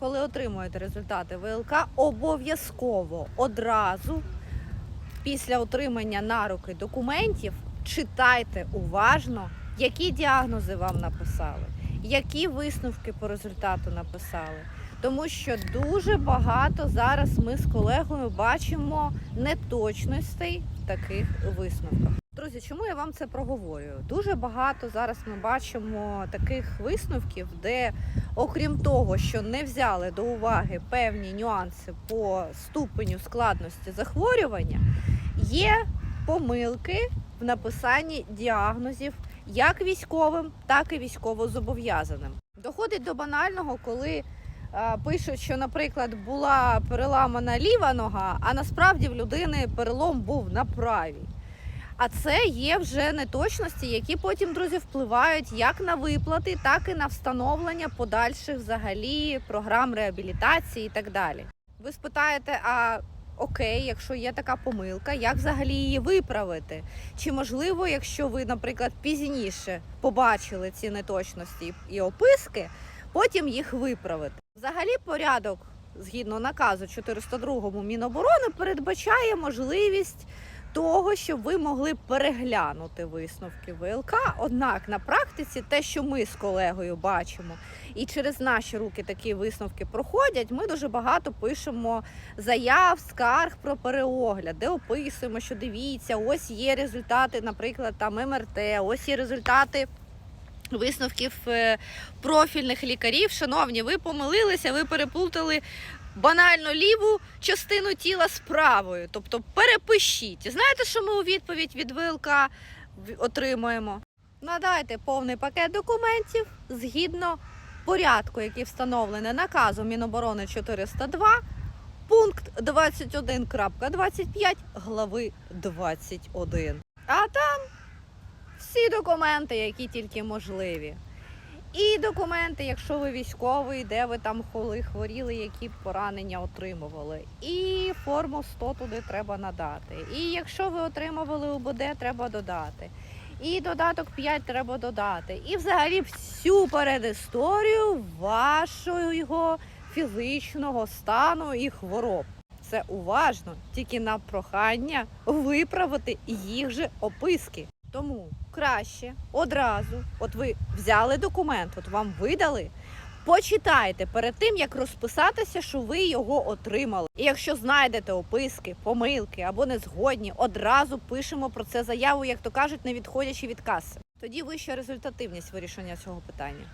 коли отримуєте результати ВЛК, обов'язково одразу після отримання на руки документів читайте уважно, які діагнози вам написали, які висновки по результату написали. Тому що дуже багато зараз ми з колегою бачимо неточностей в таких висновках. Друзі, чому я вам це проговорюю? Дуже багато зараз ми бачимо таких висновків, де, окрім того, що не взяли до уваги певні нюанси по ступеню складності захворювання, є помилки в написанні діагнозів як військовим, так і військовозобов'язаним. Доходить до банального, коли е, пишуть, що, наприклад, була переламана ліва нога, а насправді в людини перелом був на правій. А це є вже неточності, які потім, друзі, впливають як на виплати, так і на встановлення подальших взагалі програм реабілітації і так далі. Ви спитаєте, а окей, якщо є така помилка, як взагалі її виправити? Чи можливо, якщо ви, наприклад, пізніше побачили ці неточності і описки, потім їх виправити? Взагалі, порядок згідно наказу 402 Міноборони передбачає можливість того, щоб ви могли переглянути висновки ВЛК. Однак на практиці те, що ми з колегою бачимо, і через наші руки такі висновки проходять, ми дуже багато пишемо заяв, скарг про переогляд, де описуємо, що дивіться, ось є результати, наприклад, там МРТ, ось є результати. Висновків е, профільних лікарів, шановні, ви помилилися, ви переплутали банально ліву частину тіла з правою. Тобто перепишіть. Знаєте, що ми у відповідь від ВЛК отримуємо? Надайте повний пакет документів згідно порядку, який встановлений наказом Міноборони 402, пункт 21.25 глави 21. А там всі документи, які тільки можливі. І документи, якщо ви військовий, де ви там холи, хворіли, які поранення отримували. І форму 100 туди треба надати. І якщо ви отримували УБД, треба додати. І додаток 5 треба додати. І взагалі всю передісторію вашого фізичного стану і хвороб. Це уважно, тільки на прохання виправити їх же описки. Тому краще одразу, от ви взяли документ, от вам видали. Почитайте перед тим, як розписатися, що ви його отримали. І якщо знайдете описки, помилки або незгодні, одразу пишемо про це заяву, як то кажуть, не відходячи від каси. Тоді вища результативність вирішення цього питання.